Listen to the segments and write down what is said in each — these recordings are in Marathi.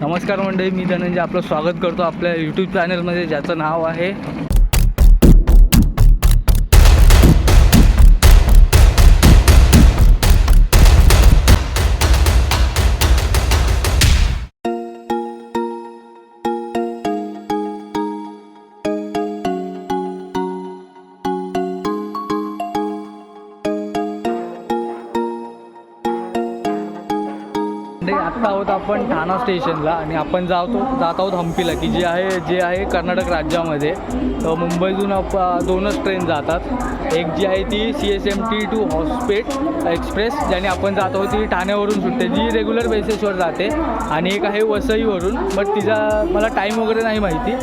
नमस्कार मंडळी मी धनंजय. आपलं स्वागत करतो आपल्या यूट्यूब चॅनलमध्ये ज्याचं नाव आहे आहोत आपण ठाणा स्टेशनला आणि आपण जातो जात आहोत हम्पीला की जे आहे जे आहे कर्नाटक राज्यामध्ये. तर मुंबईतून आप दोनच ट्रेन जातात. एक जी आहे ती C S M T to Hospet express ज्याने आपण जात आहोत ती ठाण्यावरून सुटते जी रेग्युलर बेसिसवर जाते. आणि एक आहे वसईवरून बट तिचा मला टाईम वगैरे नाही माहिती.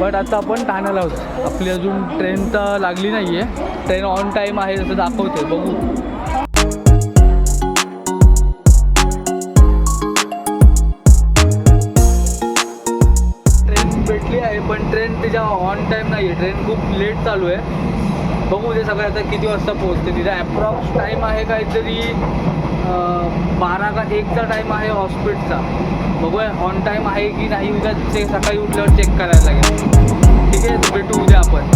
बट आता आपण ठाण्याला आहोत. आपली अजून ट्रेन तर लागली नाही आहे ट्रेन ऑन टाईम आहे असं दाखवते बघू. ट्रेन खूप लेट चालू आहे. बघू उद्या सगळं आता किती वाजता पोहोचते तिचा ॲप्रॉक्स टाईम आहे काहीतरी बारा का एकचा टाईम आहे हॉस्पिटलचा बघूया ऑन टाईम आहे की नाही. उद्या ते सकाळी उठल्यावर चेक करायला लागेल. ठीक आहे? भेटू उद्या आपण.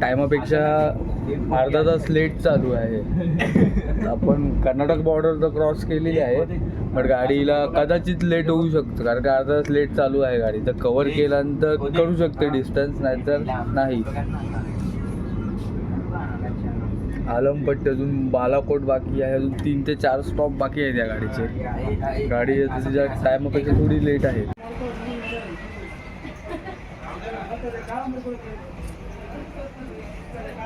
टायमापेक्षा अर्धा तास लेट चालू आहे. आपण कर्नाटक बॉर्डर तर क्रॉस केलेली आहे. पण गाडीला कदाचित लेट होऊ शकतं. कारण का अर्धा तास लेट चालू आहे गाडी. तर कवर केल्यानंतर करू शकते डिस्टन्स नाहीतर नाही. आलमपट्टी अजून बालाकोट बाकी आहे. अजून तीन ते चार स्टॉप बाकी आहेत या गाडीचे. गाडी तिच्या टायमापेक्षा थोडी लेट आहे.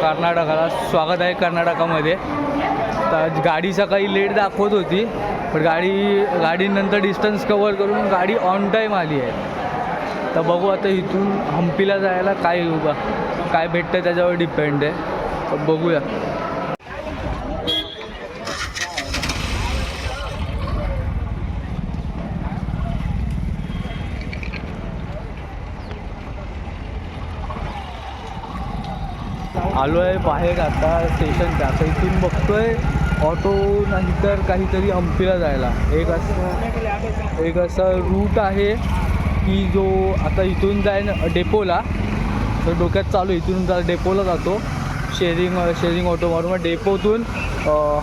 कर्नाटकाला स्वागत आहे कर्नाटकामध्ये. तर गाडी सकाळी लेट दाखवत होती पण गाडी गाडीनंतर डिस्टन्स कवर करून गाडी ऑन टाईम आली आहे. तर बघू आता इथून हम्पीला जायला काय काय भेटतं त्याच्यावर डिपेंड आहे. तर बघूया. आलो आहे बाहेर आता स्टेशनच्या आता इथून बघतोय ऑटो नाहीतर काहीतरी हम्पीला जायला. एक असं एक असा रूट आहे की जो आता इथून जाईन डेपोला तर डोक्यात चालू इथून जा डेपोला जातो. शेअरिंग शेअरिंग ऑटो मारून मग डेपोतून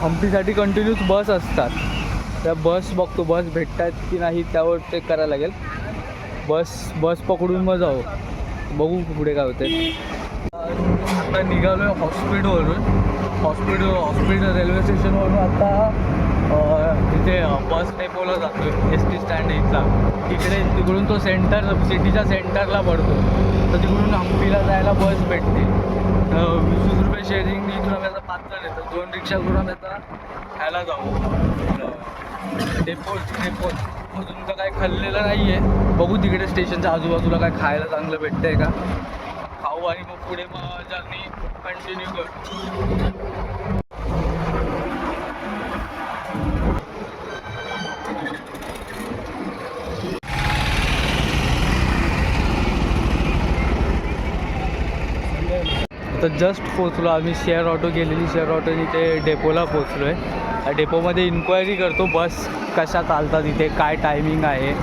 हम्पीसाठी कंटिन्यूस बस असतात. त्या बस बघतो बस भेटतात की नाही त्यावर चेक करायला लागेल. बस बस पकडून मग जाऊ. बघू पुढे काय होते आता निघालो आहे हॉस्पिटलवरून. हॉस्पिटल हॉस्पिटल रेल्वे स्टेशनवरून आता तिथे बस डेपोला जातो एस टी स्टँड इथला तिकडे तिकडून तो सेंटर सिटीच्या सेंटरला पडतो. तर तिकडून हंपीला जायला बस भेटते. वीस वीस रुपये शेअरिंग इथून आम्ही आता पाच जण येतो दोन रिक्षा करून आम्ही आता जाऊ. Depot depot. अजून तर काय खाल्लेलं नाही आहे बघू तिकडे स्टेशनच्या आजूबाजूला काय खायला चांगलं भेटतंय का. खाऊ आणि मग पुढे मग जर्नी कंटिन्यू करू. आता जस्ट पोचलो आम्ही शेअर ऑटो गेलेली. शेअर ऑटोने ते डेपोला पोचलो आहे डेपोमध्ये इन्क्वायरी करतो बस कशा चालतात इथे काय टायमिंग आहे?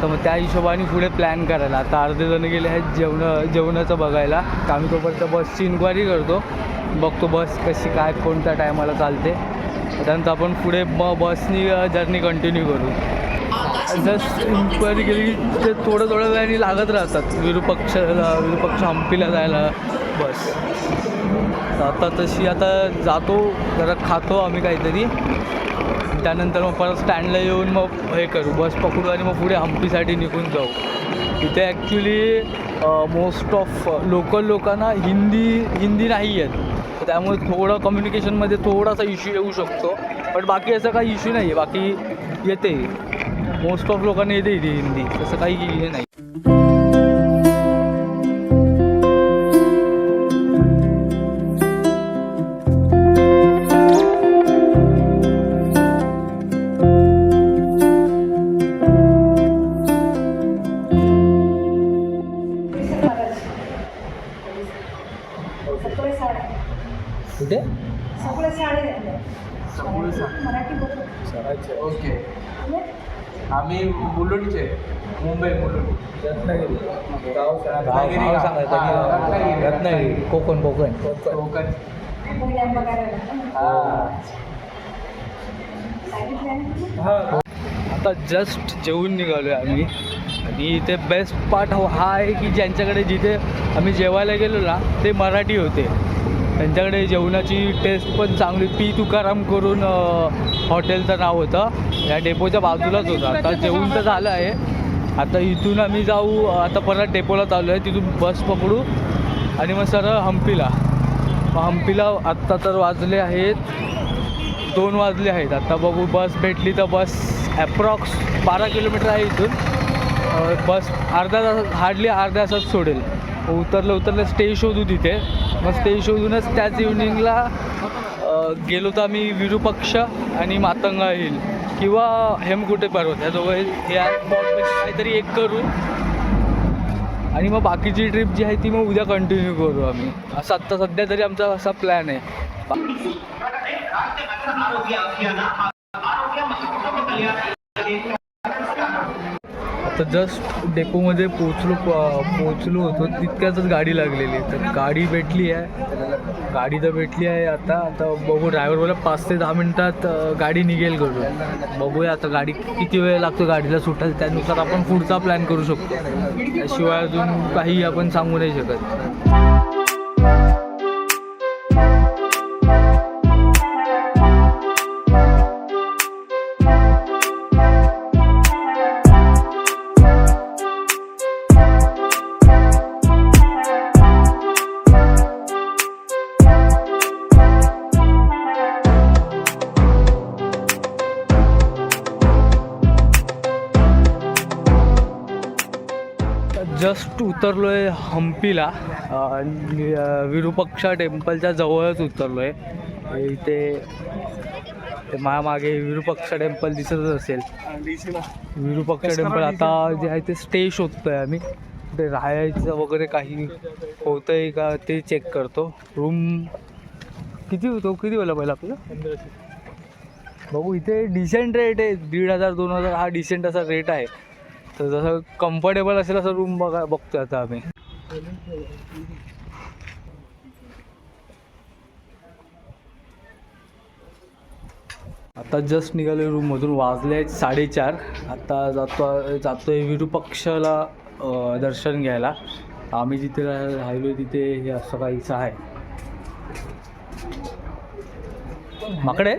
तर मग त्या हिशोबाने पुढे प्लॅन करायला. आता अर्धे जण गेले आहेत जेवण जेवणाचं बघायला. तर आम्ही तोपर्यंत बसची इन्क्वायरी करतो. बघतो बस कशी काय कोणत्या टायमाला चालते. त्यानंतर आपण पुढे मग बसनी जर्नी कंटिन्यू करू. जस्ट इन्क्वायरी केली की ते थोडं थोड्या वेळाने लागत राहतात. विरुपक्ष विरुपक्ष हम्पीला जायला बस. तर आता तशी आता जातो जरा खातो आम्ही काहीतरी. त्यानंतर मग परत स्टँडला येऊन मग हे करू. बस पकडू आणि मग पुढे हम्पीसाठी निघून जाऊ. इथे ॲक्च्युली मोस्ट ऑफ लोकल लोकांना हिंदी हिंदी नाही आहेत तर त्यामुळे थोडं कम्युनिकेशनमध्ये थोडासा इश्यू येऊ शकतो. पण बाकी असं काही इश्यू नाही आहे बाकी येते. मोस्ट ऑफ लोकांना येते इथे हिंदी. तसं काही हे नाही. मुलुंडचे मुंबई मुलुंड रत्नागिरी. गाव रत्नागिरी. सांगायचं हा, कोकण कोकण. कोकण. हा. हा. आता जस्ट जेवून निघालो आहे आम्ही. आणि इथे बेस्ट पार्ट हा आहे की ज्यांच्याकडे जिथे आम्ही जेवायला गेलो ना ते मराठी होते. त्यांच्याकडे जेवणाची टेस्ट पण चांगली. पी तुकाराम करून हॉटेलचं नाव होतं. या डेपोच्या बाजूलाच होता. आता जेवण तर झालं आहे. आता इथून आम्ही जाऊ आता परत डेपोला चालू आहे तिथून बस पकडू आणि मग सरळ हम्पीला मग हम्पीला आत्ता तर वाजले आहेत. दोन वाजले आहेत. आत्ता बघू बस भेटली तर बस ॲप्रॉक्स बारा किलोमीटर आहे इथून. बस अर्धा तास हार्डली अर्ध्या तासात सोडेल. उतरलं उतरलं स्टे शोधू तिथे. मग स्टे शोधूनच त्याच इव्हनिंगला गेलो तर आम्ही विरूपक्ष आणि मातंगा हिल किंवा हेमकुटे पर्वत या दोघं या काहीतरी एक करू. आणि मग बाकीची ट्रिप जी आहे ती मग उद्या कंटिन्यू करू आम्ही. असं आत्ता सध्या तरी आमचा असा प्लॅन आहे. आता जस्ट डेपोमध्ये पोचलो पोचलो होतो तितक्यातच गाडी लागलेली तर गाडी भेटली आहे. गाडी तर भेटली आहे आता. आता बघू ड्रायव्हर बोला पाच ते दहा मिनटात गाडी निघेल करून. बघूया आता गाडी किती वेळ लागतो गाडीला सुटायला त्यानुसार आपण पुढचा प्लॅन करू शकतो. त्याशिवाय अजून काही आपण सांगू नाही शकत. उतरलो आहे हम्पीला विरूपक्षा टेम्पलच्या जवळच उतरलो आहे इथे मागे विरूपक्षा टेम्पल दिसतच असेल. विरूपक्षा टेम्पल आता जे आहे ते स्टे शोधतोय आम्ही. ते राहायचं वगैरे काही होतंय का ते चेक करतो. रूम किती होतो? किती वेळा पहिला आपलं बघू इथे डिसेंट रेट आहे. दीड हजार दोन हजार हा डिसेंट असा रेट आहे. तर जसं कम्फर्टेबल असेल असं रूम बघा बघतोय आता आम्ही. आता जस्ट निघालो रूममधून वाजले आहेत साडेचार. आता जातो जातो आहे विरूपक्षला दर्शन घ्यायला. आम्ही जिथे राहिलो तिथे हे असं काहीचं आहे. माकडे?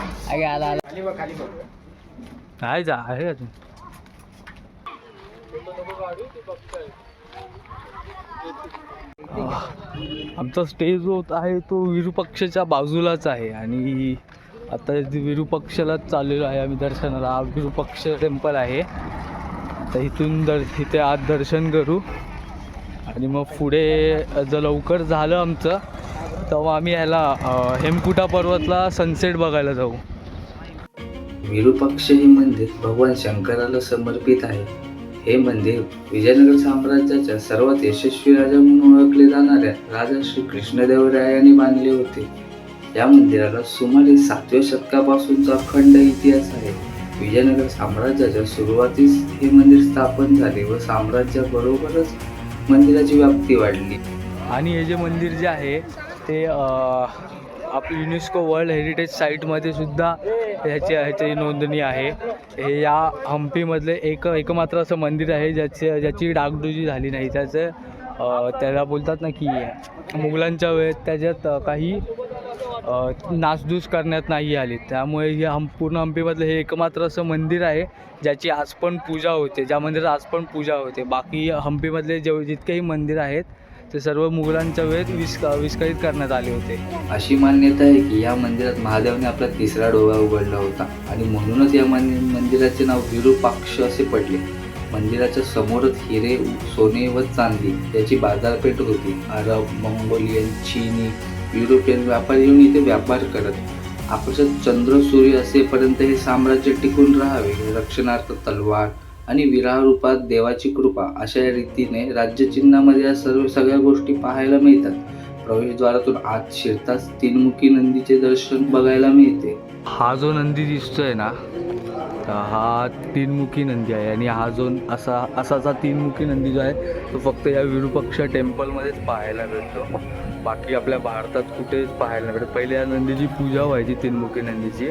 आहे आला आला. आहे जा आहे अजून. आमचा स्टे जो आहे तो विरूपक्षच्या बाजूलाच आहे. आणि आता विरूपक्षलाच चाललेलो आहे आम्ही दर्शनाला. हा विरूपक्ष टेम्पल आहे. तर इथून दर इथे आज दर्शन करू. आणि मग पुढे जर लवकर झालं आमचं तेव्हा आम्ही ह्याला अ, हेमकुटा पर्वतला सनसेट बघायला जाऊ. विरूपाक्ष हे मंदिर भगवान शंकराला समर्पित आहे. हे मंदिर विजयनगर साम्राज्याच्या सर्वात यशस्वी राजा म्हणून ओळखले जाणाऱ्या राजा श्री कृष्णदेवरायांनी बांधले होते. या मंदिराला सुमारे सातव्या शतकापासूनचा अखंड इतिहास आहे. विजयनगर साम्राज्याच्या सुरुवातीस हे मंदिर स्थापन झाले व साम्राज्याबरोबरच मंदिराची व्याप्ती वाढली. आणि हे जे मंदिर जे आहे ते आप युनेस्को वर्ल्ड हेरिटेज साईटमध्ये सुद्धा ह्याची ह्याची नोंदणी आहे. हे या हम्पीमधले एक एकमात्र असं मंदिर आहे ज्याचे ज्याची डागडुजी झाली नाही. त्याचं त्याला बोलतात ना की मुघलांच्या वेळेत त्याच्यात काही नासधूस करण्यात नाही आली. त्यामुळे हे हम पूर्ण हम्पीमधलं हे एकमात्र असं मंदिर आहे ज्याची आज पण पूजा होते ज्या मंदिरात आज पण पूजा होते. बाकी हम्पीमधले जेव जितकेही मंदिर आहेत ते सर्व मुघलांच्या वेळेत विस्क विस्कळीत करण्यात आले होते. अशी मान्यता आहे की या मंदिरात महादेवाने आपला तिसरा डोळा उघडला होता आणि म्हणूनच या मंदिराचे नाव विरूपाक्ष असे पडले. मंदिराच्या समोरच हिरे सोने व चांदी याची बाजारपेठ होती. अरब मंगोलियन चीनी युरोपियन व्यापारी येऊन इथे व्यापार करत. आपल्यात चंद्र सूर्य असेपर्यंत हे साम्राज्य टिकून राहावे रक्षणार्थ तलवार आणि विराहरूपात देवाची कृपा अशा रीतीने राज्यचिन्हामध्ये या सर्व सगळ्या गोष्टी पाहायला मिळतात. प्रवेशद्वारातून आत शिरताच तीनमुखी नंदीचे दर्शन बघायला मिळते. हा जो नंदी दिसतोय ना हा तीनमुखी नंदी आहे आणि हा जो असा असाचा तीनमुखी नंदी जो आहे तो फक्त या विरूपक्ष टेम्पलमध्येच पाहायला मिळतो. बाकी आपल्या भारतात कुठेच पाहायला मिळतं पहिले या नंदीची पूजा व्हायची तीनमुखी नंदीची.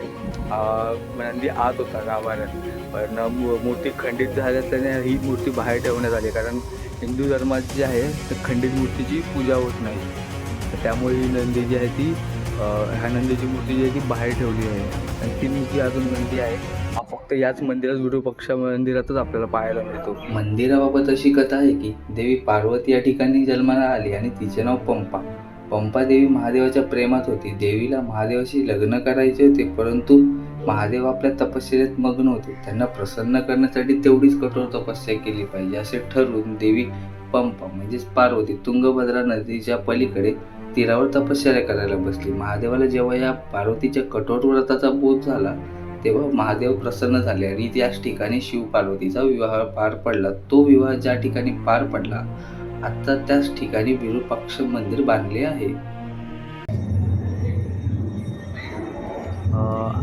नंदी आत होता गाभाऱ्यात पण मूर्ती खंडित झाल्याने ही मूर्ती बाहेर ठेवण्यात आली. कारण हिंदू धर्मात जी आहे तर खंडित मूर्तीची पूजा होत नाही. त्यामुळे ही नंदी जी आहे ती ह्या नंदीची मूर्ती जी आहे ती बाहेर ठेवली आहे. आणि ती मूर्ती अजून नंदी आहे हा फक्त याच मंदिरात विरूपक्ष मंदिरातच आपल्याला पाहायला मिळतो. मंदिराबाबत अशी कथा आहे की देवी पार्वती या ठिकाणी जन्माला आली आणि तिचे नाव पंपा. पंपा देवी महादेवाच्या प्रेमात होती. देवीला महादेवाशी लग्न करायचे होते परंतु महादेव आपल्या तपश्चर्यात मग्न होते. त्यांना प्रसन्न करण्यासाठी तेवढीच कठोर तपस्या केली पाहिजे असे ठरवून देवी पंप म्हणजेच पार्वती तुंगभद्रा नदीच्या पलीकडे तीरावर तपश्चर्या करायला बसली. महादेवाला जेव्हा या पार्वतीच्या कठोर व्रताचा बोध झाला तेव्हा महादेव प्रसन्न झाले आणि त्याच ठिकाणी शिव पार्वतीचा विवाह पार पडला. तो विवाह ज्या ठिकाणी पार पडला आता त्याच ठिकाणी विरूपाक्ष मंदिर बांधले आहे.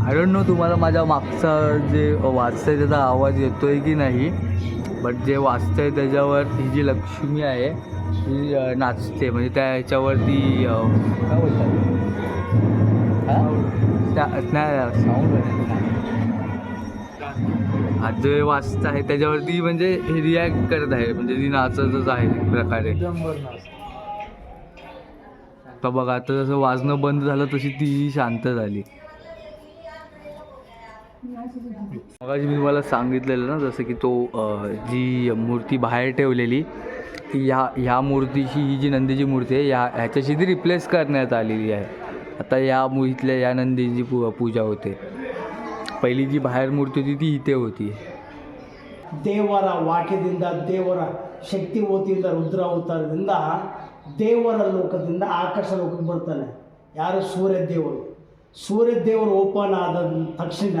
आय डोंट नो तुम्हाला माझ्या मागचा जे वाचतंय त्याचा आवाज येतोय की नाही बट जे वाचतंय त्याच्यावर ही जी लक्ष्मी आहे अ, नाचते. म्हणजे त्या ह्याच्यावरती काय बोलतात? हा? त्या नाही साऊंड आज जे वाचत आहे त्याच्यावरती म्हणजे हे रिॲक्ट करत आहे. म्हणजे ती नाचतच आहे एक प्रकारे. तर बघा आता जसं वाजणं बंद झालं तशी ती शांत झाली. मगाशी मी तुम्हाला सांगितलेलं ना जसं की तो अ, जी मूर्ती बाहेर ठेवलेली ती ह्या ह्या मूर्तीची ही जी नंदीची मूर्ती आहे ह्या ह्याच्याशी ती रिप्लेस करण्यात आलेली आहे आता या मू इथल्या या नंदीची पू पूजा होते पहिली जी बाहेर मूर्ती होती ती इथे होती ದೇವರ ವಾಕ್ಯದಿಂದ ದೇವರ ಶಕ್ತಿ ಓತಿಯಿಂದ ರುದ್ರ ಅವತಾರದಿಂದ ದೇವರ ಲೋಕದಿಂದ ಆಕಾಶ ಲೋಕಕ್ಕೆ ಬರ್ತಾನೆ ಯಾರು ಸೂರ್ಯ ದೇವರು ಸೂರ್ಯ ದೇವರು ಓಪನ್ ಆದ ತಕ್ಷಣ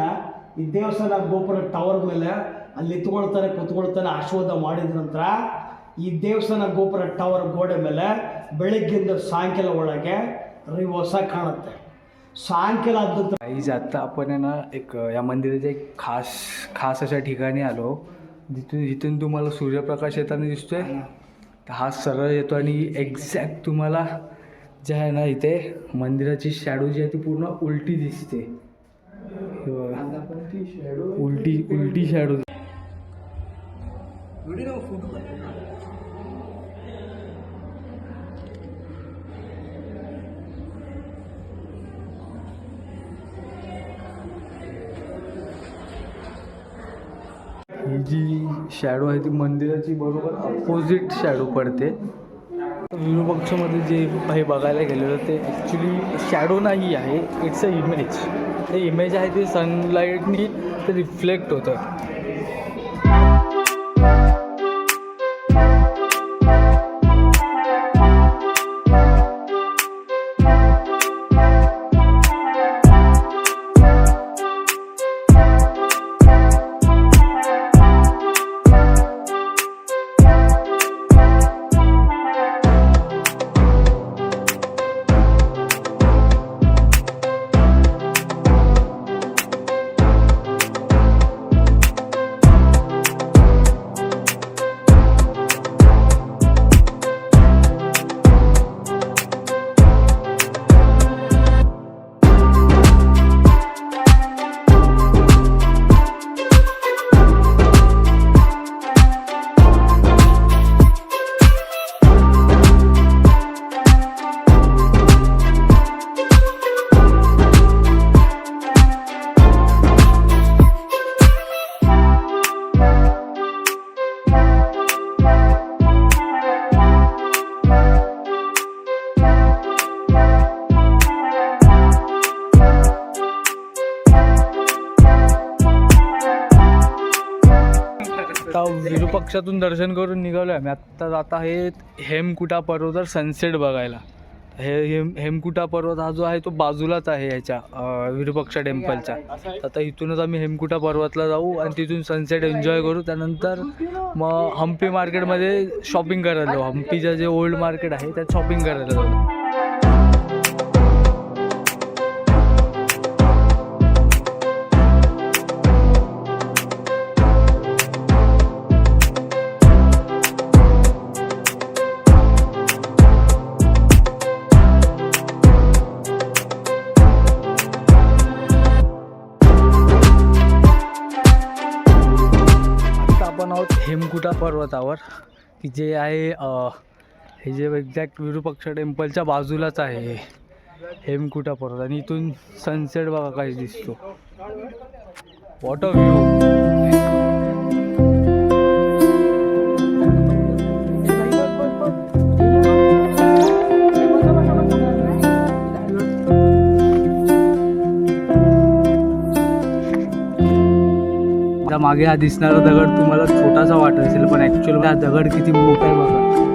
ಈ ದೇವಸ್ಥಾನ ಗೋಪುರ ಟವರ್ ಮೇಲೆ ಅಲ್ಲಿ ನಿಂತ್ಕೊಳ್ತಾನೆ ಕುತ್ಕೊಳ್ತಾನೆ ಆಶೀರ್ವಾದ ಮಾಡಿದ ನಂತರ ಈ ದೇವಸ್ಥಾನ ಗೋಪುರ ಟವರ್ ಗೋಡೆ ಮೇಲೆ ಬೆಳಗ್ಗಿಂದ ಸಾಯಂಕಾಲ ಒಳಗೆ ರಿ ಹೊಸ ಕಾಣುತ್ತೆ ಸಾಯಂಕಾಲ ಆದ ನಂತರ काहीच आता आपण आहे ना एक अ, या मंदिराच्या एक खास खास अशा ठिकाणी आलो जिथून जिथून तुम्हाला सूर्यप्रकाश येताना दिसतोय तर हा सरळ येतो आणि एक्झॅक्ट तुम्हाला जे आहे ना इथे मंदिराची शॅडो जी आहे ती पूर्ण उलटी दिसते हे बघा. उलटी उलटी शॅडो ही जी शॅडो आहे ती मंदिराची बरोबर अपोजिट शॅडो पडते. विरूपक्षमध्ये जे हे बघायला गेलेलं ते ॲक्च्युली शॅडो नाही आहे इट्स अ इमेज ते इमेज आहे ती सनलाईटनी ते रिफ्लेक्ट होतं. आता विरूपक्षातून दर्शन करून निघालो आहे आम्ही. आत्ता जात आहेत हेमकुटा पर्वतावर सनसेट बघायला. हे हेम हेमकुटा पर्वत हा जो आहे तो बाजूलाच आहे याच्या अं, टेम्पलच्या आता इथूनच आम्ही हेमकुटा पर्वतला जाऊ आणि तिथून सनसेट एन्जॉय करू. त्यानंतर मग हम्पी मार्केटमध्ये शॉपिंग करायला जाऊ. हम्पीचं जे ओल्ड मार्केट आहे त्यात शॉपिंग करायला जाऊ. हेमकुटा पर्वतावर की जे आहे हे जे एक्झॅक्ट विरूपक्ष टेम्पलच्या बाजूलाच आहे हेमकुटा पर्वत आणि इथून सनसेट बघा काही दिसतो. वॉट अ व्ह्यू मागे हा दिसणारा दगड तुम्हाला छोटासा वाटत असेल पण ॲक्च्युअल हा दगड किती मोठा आहे बघा.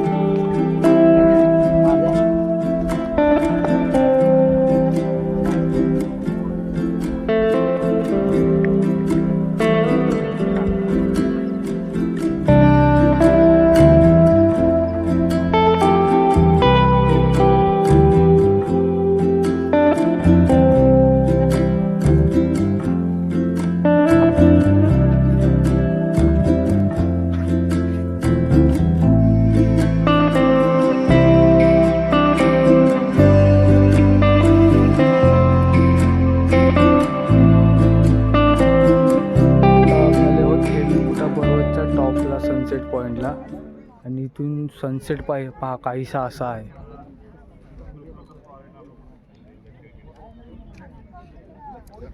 आणि इथून सनसेट पाहि पहा काहीसा असा आहे.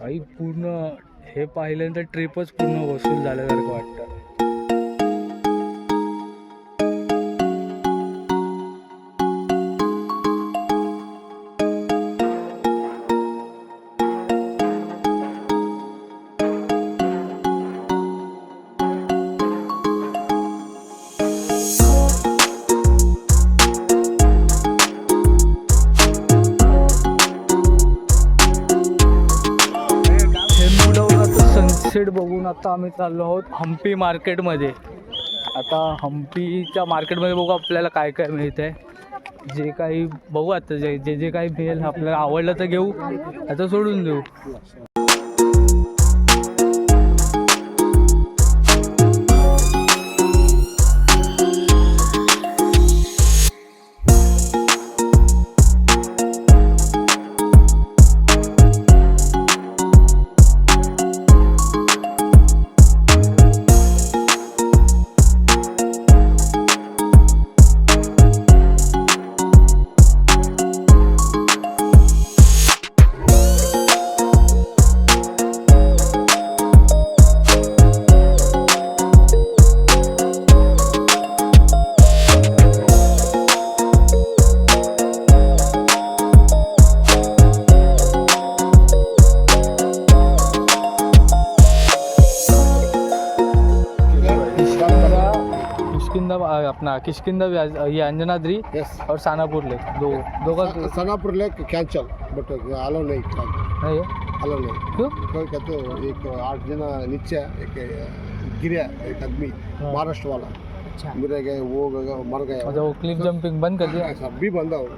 आई पूर्ण हे पाहिल्यानंतर ट्रिपच पूर्ण वसूल झाल्यासारखं वाटतं. बघून आता आम्ही चाललो आहोत हम्पी मार्केटमध्ये. आता हम्पीच्या मार्केटमध्ये बघू आपल्याला काय काय मिळतं आहे जे काही बघू आता जे जे जे काही मिळेल आपल्याला आवडलं तर घेऊ. आता सोडून देऊ. किशकिंदा भी आज- ये अंजनाद्री यस और सानापुर लेक दो दो का सनापुर लेक कैंसल बट अलो नहीं नहीं है? अलो नहीं. क्यों? कोई कहते हो, एक आठ जना नीचे एक गिरा एक आदमी महाराष्ट्र वाला अच्छा. गिर गए वो गए, मर गया मतलब वो क्लिफ जंपिंग बंद कर दिया? सब भी बंदा हो.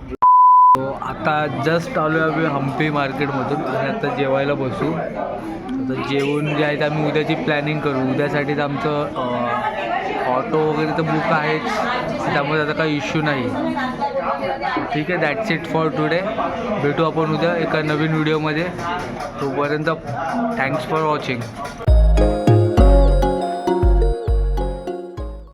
तो आता जस्ट आलो आहे आम्ही हम्पी मार्केटमधून आणि आता जेवायला बसू. आता जेवून जे आहे ते आम्ही उद्याची प्लॅनिंग करू. उद्यासाठी तर आमचं ऑटो वगैरे तर बुक आहेच. त्यामुळे आता काही इश्यू नाही. ठीक आहे दॅट्स इट फॉर टुडे भेटू आपण उद्या एका नवीन व्हिडिओमध्ये तोपर्यंत थँक्स फॉर वॉचिंग